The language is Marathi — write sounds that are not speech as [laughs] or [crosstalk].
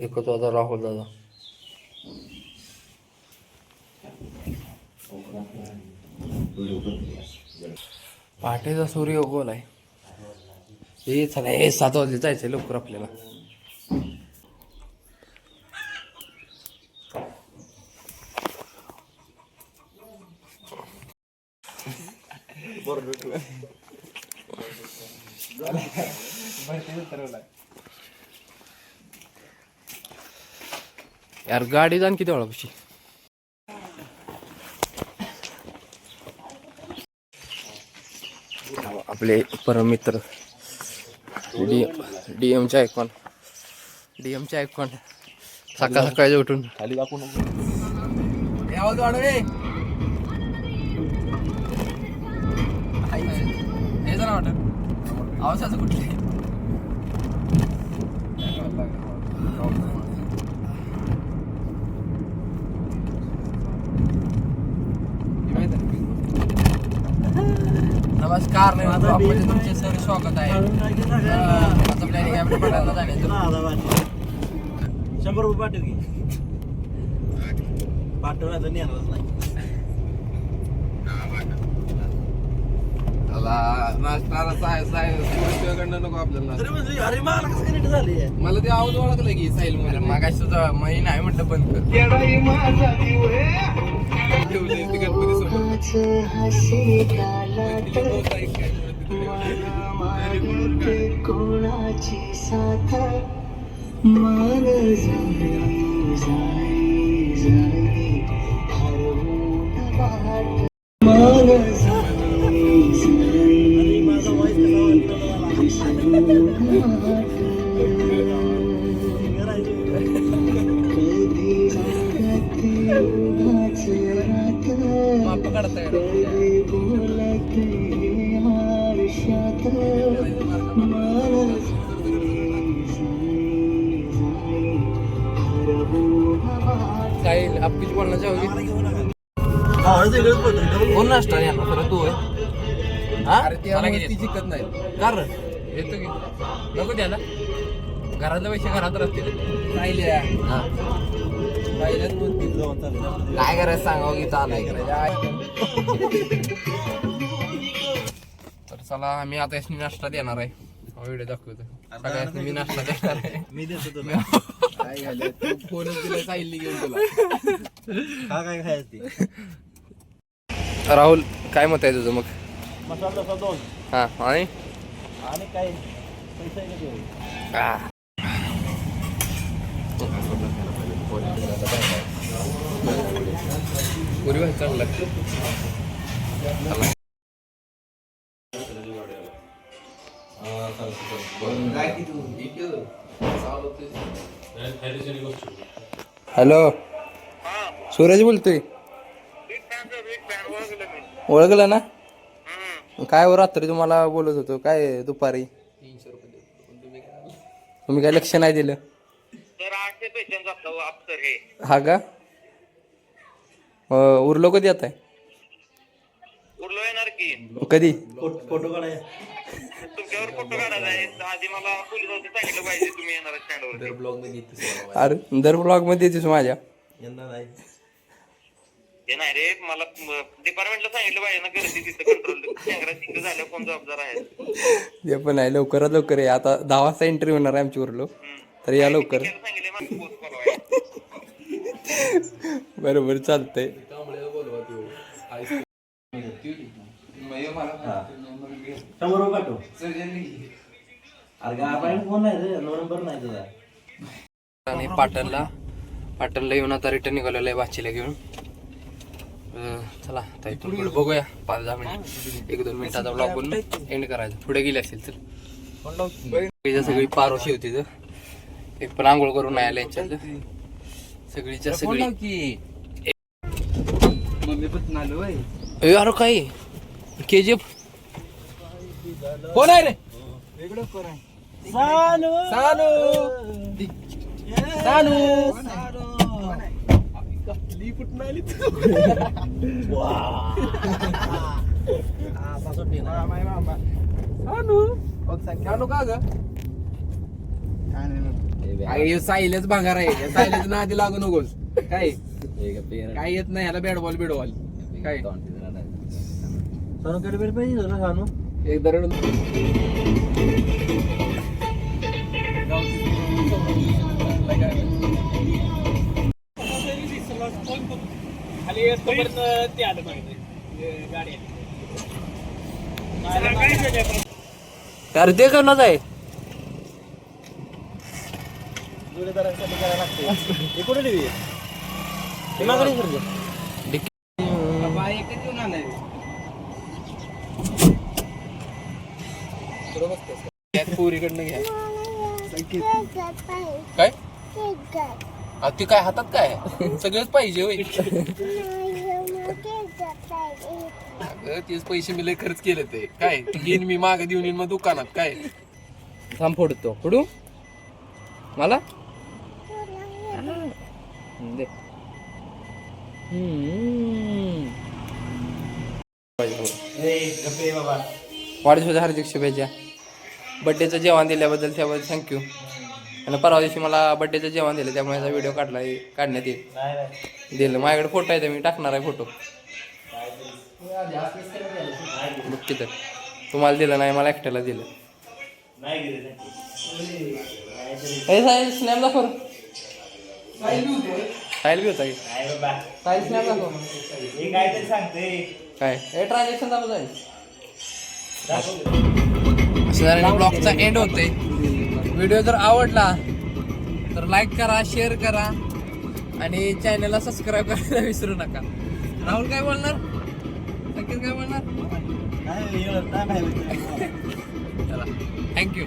एकच होता राहुल दादा पहाटेचा सूर्य उगवल आहे? हे चला हे सात वाजले जायचंय लवकर आपल्याला. यार गाडी जाण किती वेळापाशी? आपले परम मित्र डी डी एमचे आयकॉन डी एमचे आयकॉन. सकाळ सकाळी उठून. खाली दाखवू नको. आवाज वाढव रे. हे जरा वाटत आवाजाचं कुठले? नमस्कार म्हणजे तुमचे सर स्वागत आहे. आता प्लॅनिंग आहे. जाण्याचं शंभर रुपये पाठव की. नेणारच नाही. नको आपल्याला. म्हणजे अरे मला कसं कनेक्ट झाली? मला ते आवाज ओळखलं की साईल मध्ये मागाशी सुद्धा मही नाही म्हटलं बंद कर. ठेवले ते गणपती समोर कोणाची साथ? मान साईल आपकीच बोलणं चाहोगी? हा कोण नाश्ता या खरं तू आहे हा? ती शिकत नाही. कर येतो की. नको द्याला घरातले पैसे घरात राहतील. राहिले. काय करायचं सांगा की चालाय तर चला आम्ही आता नाश्ता देणार आहे. व्हिडिओ दाखवतो मी नाश्ता देणार आहे. मी देतो तुला. [laughs] काय झालं? तू फोनच दिला साईलनी घेऊन तुला. हा काय खायचं? ती राहुल काय मत आहे तुझं मग? मसाला डोसा दोन हा आणि? आणि काय? पैसे. पुरी भाजी चांगला हॅलो. सूरज बोलतोय. ओळखलं ना? काय हो रात्री तुम्हाला बोलत होतो. काय दुपारी? तुम्ही काय लक्ष नाही दिलं? हे हा का उरलो कधी आता? उरलो येणार की. कधी? फोट- फोटो काढाय तुमच्यावर फोटो काढायचा आहे. आधी मला पोलिसांनी सांगितलं पाहिजे तुम्ही येणार स्टँडवर अरे दर ब्लॉगमध्ये येतेस माझ्या. यंदा नाही हे नाही रे मला डिपार्टमेंटला सांगितलं पाहिजे ना गर्दी तिथं कंट्रोल तिथं झालं कोण जबाबदार आहे? ते पण आहे लवकरात लवकर आहे आता दहा वाजता एंट्री होणार आहे आमची उरलो तर या लवकर. त्याला सांगितलं मला पोस्ट कळवाय बरोबर चालतंय. शंभर रुपये पाठव. अरे गाय फोन नाही रे नंबर नाही तुझा. आणि पाटणला पाटणला येऊन आता रिटर्न निघालेलं आहे बाचीला घेऊन. अं, चला आता इथून पुढे बघूया. पाच दहा मिनिट. एक दोन मिनिटाचा ब्लॉग बनवून एंड करायचं. पुढे गेले असेल तर. सगळीच्या सगळी पारोशी होती तर. एक पण आंघोळ करून नाही आले यांच्यात सगळीच्या सगळी ए, अरे काय? के जी एफ कोण आहे रे? चालू चालू चालू का ग? अरे हे सायलेच भांगार आहे. सायलेच ना आधी लागू नकोस. काय? काय येत नाही ह्याला बॅट बॉल बिड बॉल काय? सोनू कडे पाहिजे ना सानू? एक दरड अरे ते करणार आहे. जोडीदारांसाठी करायला लागते. हे कुठे ठेवी हे मागणी करतो पुरीकडनं घ्या. काय? आ, ती काय हातात काय? सगळंच पाहिजे होय. अगं तेच पैसे मी लय खर्च केले ते. काय? येईन मी मागे देऊन येईन मग दुकानात काय? थांब फोडतो. फोडू? मला? हम्म, दे. हम्म. बाबा वाढदिवसाच्या हार्दिक शुभेच्छा. बड्डेचं जेवण दिल्याबद्दल त्याबद्दल थँक्यू आणि परवा दिवशी मला बड्डेचं जेवण दिलं त्यामुळे याचा व्हिडिओ काढला काढण्यात येईल. नाही नाही. दिलं. माझ्याकडे फोटो आहे ते मी टाकणार आहे फोटो बघ तिथं. तुम्हाला दिलं नाही मला एकट्याला दिलं. स्नॅप दाखव साहिल बी होता की स्नॅप दाखव. हे काय तरी सांगते काय? हे ट्रान्झॅक्शन दाखव. जाईल सर ब्लॉगचा एंड होते व्हिडिओ जर आवडला तर लाईक करा शेअर करा आणि चॅनलला सबस्क्राईब करायला विसरू नका. राहुल काय बोलणार? नक्कीच काय बोलणार? चला थँक्यू